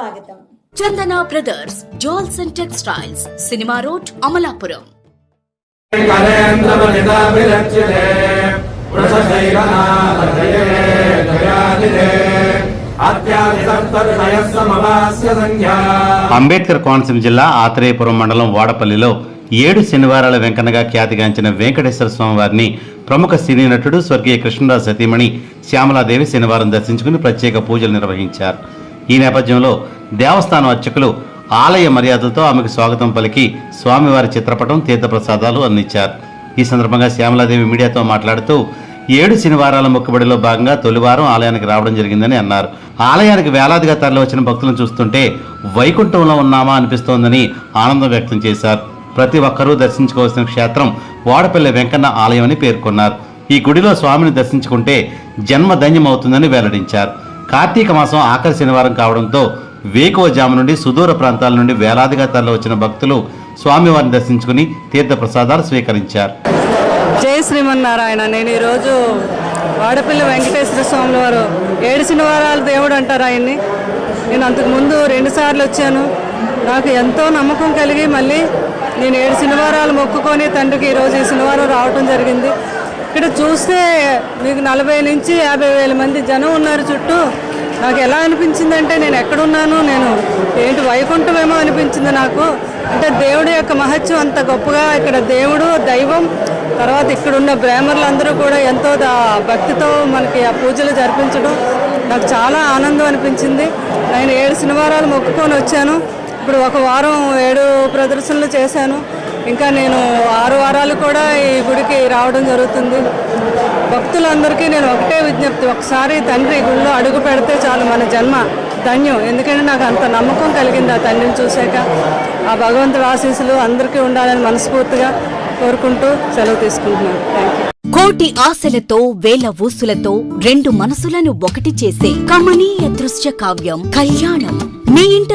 స్వాగతం. Chandana brothers jewels and textiles cinema road Amalapuram. Ambedkar Konaseema జిల్లా ఆత్రేయపురం మండలం వాడపల్లిలో ఏడు శనివారాల వెంకన్నగా ఖ్యాతిగాంచిన వెంకటేశ్వర స్వామి వారిని ప్రముఖ సినీ నటుడు స్వర్గీయ కృష్ణరాజు సతీమణి శ్యామలాదేవి శనివారం దర్శించుకుని ప్రత్యేక పూజలు నిర్వహించారు. ఈ నేపథ్యంలో దేవస్థానం అర్చకులు ఆలయ మర్యాదలతో ఆమెకు స్వాగతం పలికి స్వామివారి చిత్రపటం తీర్థప్రసాదాలు అందించారు. ఈ సందర్భంగా శ్యామలాదేవి మీడియాతో మాట్లాడుతూ ఏడు శనివారాల మొక్కుబడిలో భాగంగా తొలివారం ఆలయానికి రావడం జరిగిందని అన్నారు. ఆలయానికి వేలాదిగా తరలి వచ్చిన భక్తులను చూస్తుంటే వైకుంఠంలో ఉన్నామా అనిపిస్తోందని ఆనందం వ్యక్తం చేశారు. ప్రతి ఒక్కరూ దర్శించుకోవాల్సిన క్షేత్రం వాడపల్లి వెంకన్న ఆలయం అని పేర్కొన్నారు. ఈ గుడిలో స్వామిని దర్శించుకుంటే జన్మ ధన్యమవుతుందని వెల్లడించారు. కార్తీక మాసం ఆఖరి శనివారం కావడంతో వేకువజాము నుండి సుదూర ప్రాంతాల నుండి వేలాదిగా తరలి వచ్చిన భక్తులు స్వామివారిని దర్శించుకుని తీర్థ ప్రసాదాలు స్వీకరించారు. జై శ్రీమన్నారాయణ. నేను ఈరోజు వాడపల్లి వెంకటేశ్వర స్వాముల వారు ఏడు శనివారాల దేవుడు అంటారు ఆయన్ని. నేను అంతకుముందు రెండుసార్లు వచ్చాను. నాకు ఎంతో నమ్మకం కలిగి మళ్ళీ నేను ఏడు శనివారాలు మొక్కుకొని తండ్రికి ఈరోజు ఈ శనివారం రావటం జరిగింది. ఇక్కడ చూస్తే మీకు నలభై నుంచి యాభై వేల మంది జనం ఉన్నారు చుట్టూ. నాకు ఎలా అనిపించిందంటే నేను ఎక్కడున్నాను నేను ఏంటి వైకుంఠమేమో అనిపించింది నాకు. అంటే దేవుడి యొక్క మహత్యం అంత గొప్పగా ఇక్కడ దేవుడు దైవం తర్వాత ఇక్కడున్న బ్రాహ్మణులందరూ కూడా ఎంతో భక్తితో మనకి ఆ పూజలు జరిపించడం నాకు చాలా ఆనందం అనిపించింది. నేను ఏడు శనివారాలు మొక్కుకొని వచ్చాను. ఇప్పుడు ఒక వారం ఏడు ప్రదర్శనలు చేశాను. ఇంకా నేను ఆరు వారాలు కూడా ఈ గుడికి రావడం జరుగుతుంది. భక్తులందరికీ నేను ఒకటే విజ్ఞప్తి ఒకసారి తండ్రి గుడిలో అడుగు పెడితే చాలు మన జన్మ ధన్యం. ఎందుకంటే నాకు అంత నమ్మకం కలిగింది ఆ తండ్రిని చూశాక. ఆ భగవంతుడి ఆశీస్సులు అందరికీ ఉండాలని మనస్ఫూర్తిగా కోరుకుంటూ సెలవు తీసుకుంటున్నాను. థ్యాంక్ యూ కోటి ఆశలతో వేల ఊసులతో రెండు మనసులను ఒకటి చేసే కమనీయ దృశ్య కావ్యం కళ్యాణం. మీ ఇంట